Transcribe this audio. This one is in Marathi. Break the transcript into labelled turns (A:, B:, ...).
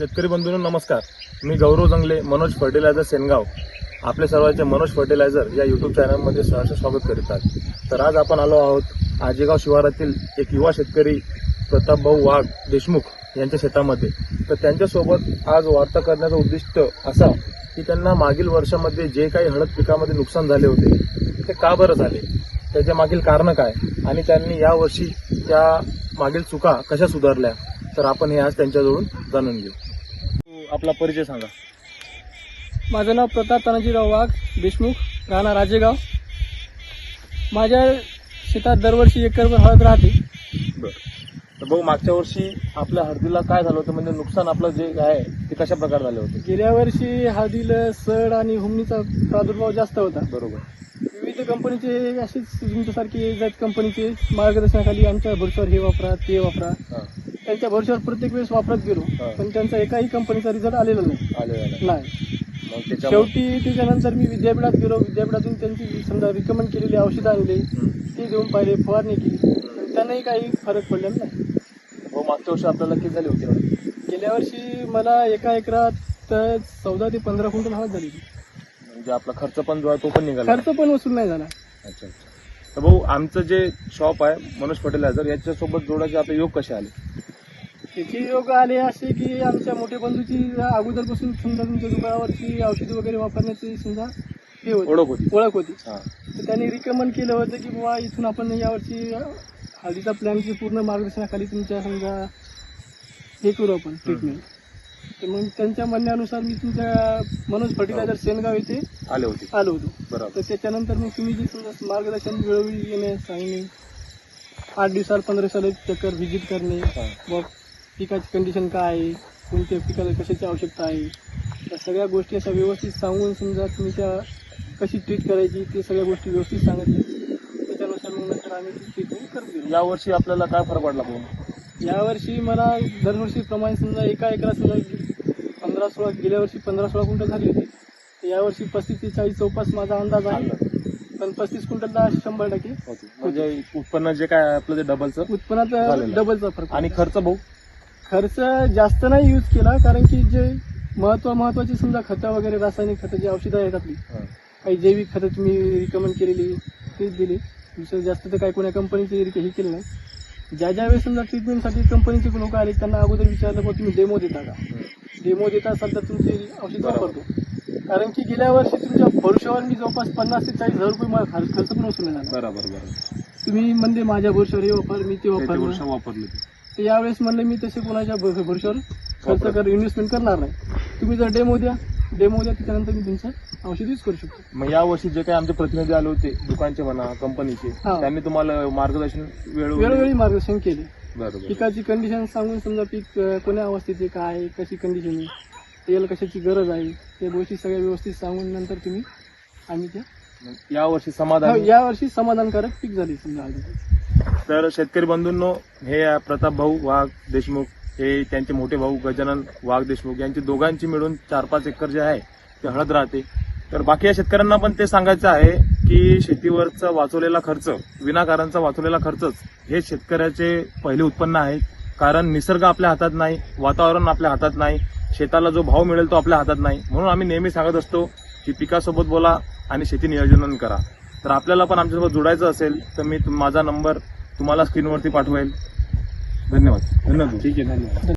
A: शेतकरी बंधूंनो नमस्कार. मी गौरव जंगले मनोज फर्टिलायझर सेनगाव. आपले सर्वांचे मनोज फर्टिलायझर या यूट्यूब चॅनलमध्ये सहर्ष स्वागत करीत आहात. तर आज आपण आलो आहोत आजेगाव शिवारातील एक युवा शेतकरी प्रतापभाऊ वाघ देशमुख यांच्या शेतामध्ये. तर त्यांच्यासोबत आज वार्ता करण्याचं उद्दिष्ट असा की त्यांना मागील वर्षामध्ये जे काही हळद पिकामध्ये नुकसान झाले होते ते का बरं झाले? त्याच्या मागील कारणं काय? आणि त्यांनी यावर्षी त्या मागील चुका कशा सुधारल्या? तर आपण हे आज त्यांच्याजवळून जाणून घेऊ. आपला परिचय सांगा.
B: माझं नाव प्रताप तानाजीराव वाघ देशमुख राहणार राजेगाव. माझ्या शेतात दरवर्षी एकरभर हळद राहते.
A: बरं. तर भाऊ मागच्या वर्षी आपल्या हळदीला काय झालं होतं? म्हणजे नुकसान आपलं जे आहे ते कशा प्रकारे झाले होते?
B: गेल्या वर्षी हळदीला सड आणि हुमणीचा प्रादुर्भाव जास्त होता.
A: बरोबर.
B: विविध कंपनीचे असेच तुमच्यासारखे कंपनीचे मार्गदर्शनाखाली आमच्या भरोश्यावर हे वापरा ते वापरा. त्यांच्या भरोश्यावर प्रत्येक वेळेस वापरत गेलो
A: हा.
B: पण त्यांचा एकाही कंपनीचा रिझल्ट आलेला नाही.
A: आले
B: नाही.
A: मग त्याच्यामुळे
B: शेवटी त्याच्यानंतर मी विद्यापीठात गेलो. विद्यापीठातून त्यांची समजा रिकमेंड केलेली औषधं आणली
A: हं.
B: ते देऊन पाहिले फवारणी केली. पण त्यांनाही काही फरक पडलेला नाही.
A: भाऊ मागच्या वर्षी आपल्याला किती झाली होती?
B: गेल्या वर्षी मला एका एकरात चौदा ते पंधरा क्विंटल हळद झाली
A: म्हणजे आपला खर्च पण जो आहे तो पण निघाला.
B: खर्च पण वसूल नाही झाला.
A: अच्छा अच्छा. तर भाऊ आमचं जे शॉप आहे मनोज फर्टिलायझर याच्यासोबत जोडायचे आपले योग कसे आले?
B: त्याचे योग आले असे की आमच्या मोठ्या बंधूची अगोदरपासून समजा तुमच्या दुकानावरची औषधी वगैरे वापरण्याची समजा हे होती.
A: ओळख होती.
B: ओळख होती.
A: हां.
B: तर त्यांनी रिकमेंड केलं होतं की बाबा इथून आपण यावर्षी हळदीचा प्लॅनची पूर्ण मार्गदर्शनाखाली तुमच्या समजा हे करू आपण ट्रीटमेंट तर मग त्यांच्या म्हणण्यानुसार मी तुमच्या मनोज फर्टिलायझर सेनगाव येथे
A: आले होते.
B: आलो होतो.
A: बरोबर.
B: तर त्याच्यानंतर मग तुम्ही जे समजा मार्गदर्शन वेळोवेळी येणे सांगणे आठ दिवसाला पंधरा दिवसाला चक्कर व्हिजिट करणे
A: हां.
B: मग पिकाची कंडिशन काय आहे? कोणत्या पिकाला कशाची आवश्यकता आहे? त्या सगळ्या गोष्टी अशा व्यवस्थित सांगून समजा तुम्ही त्या कशी ट्रीट करायची ते सगळ्या गोष्टी व्यवस्थित सांगितल्या त्याच्यानुसार मग नंतर आम्ही ती ट्रीटमेंट करत गेलो.
A: यावर्षी आपल्याला काय फरक पडला भाऊ?
B: यावर्षी मला दरवर्षीप्रमाणे समजा एका एकरा समजा पंधरा सोळा गेल्या वर्षी पंधरा सोळा क्विंटल झाली होती. तर यावर्षी पस्तीस ते चाळीस चौपास माझा अंदाज आहे. पण पस्तीस क्विंटलला शंभर टक्के.
A: म्हणजे उत्पन्न जे काय आपलं ते डबलचं
B: उत्पन्नात
A: झालेलं.
B: डबलचा फरक.
A: आणि खर्च भाऊ?
B: खर्च जास्त नाही यूज केला कारण की जे महत्त्व महत्वाची समजा खतं वगैरे रासायनिक खतं जी औषधं आहेत आपली. काही जैविक खतं तुम्ही रिकमेंड केलेली तेच दिली. दुसरं जास्त तर काही कोण्या कंपनीचे हे केलं नाही. ज्या ज्या वेळेस समजा ट्रीटमेंटसाठी कंपनीचे लोक आले त्यांना अगोदर विचारलं बघ तुम्ही डेमो देता का? डेमो देता असाल तर तुमची औषध. वापरतो. कारण की गेल्या वर्षी तुमच्या भरोश्यावर मी जवळपास पन्नास ते चाळीस हजार रुपये मला खर्च पण वसूल
A: बरोबर बरोबर.
B: तुम्ही म्हणजे माझ्या भरोश्यावर हे वापर मी ते
A: ते
B: वापरलं.
A: वर्ष वापरले ते.
B: तर यावेळेस म्हणलं मी तसे कोणाच्या भर- भरोश्यावर खर्च कर इन्व्हेस्टमेंट करणार नाही तुम्ही जर डेमो द्या डेमो द्या त्याच्यानंतर मी तुमचं औषध यूज करू शकतो
A: मग या वर्षी जे काही आमचे प्रतिनिधी आले होते दुकानचे म्हणा कंपनीचे
B: हा.
A: त्यांनी तुम्हाला मार्गदर्शन वेळोवेळी
B: वेळोवेळी मार्गदर्शन केले
A: बरोबर
B: पिकाची कंडिशन सांगून समजा पीक अं, कोण्या अवस्थेत आहे काय आहे, कशी कंडिशन आहे तेल कशाची गरज आहे त्या गोष्टी सगळ्या व्यवस्थित सांगून नंतर तुम्ही आम्ही त्या
A: मग या वर्षी समाधान
B: हो, यावर्षी समाधानकारक पीक झाले समजा हळदीचं.
A: तर शेतकरी बंधूंनो हे प्रताप भाऊ वाघ देशमुख हे त्यांचे मोठे भाऊ गजानन वाघ देशमुख यांची दोघांची मिळून चार पाच एकर जे आहे ते हळद राहते. तर बाकी या शेतकऱ्यांना पण ते सांगायचं आहे की शेतीवरचा वाचवलेला खर्च विनाकारांचा वाचवलेला खर्चच हे शेतकऱ्याचे पहिले उत्पन्न आहे. कारण निसर्ग आपल्या हातात नाही वातावरण आपल्या हातात नाही शेताला जो भाव मिळेल तो आपल्या हातात नाही. म्हणून आम्ही नेहमी सांगत असतो की पिकासोबत बोला आणि शेती नियोजन करा. तर आपल्याला पण आमच्यासोबत जोडायचं असेल तर मी माझा नंबर तुम्हाला स्क्रीनवरती पाठवेल. धन्यवाद. धन्यवाद.
B: ठीक आहे धन्यवाद.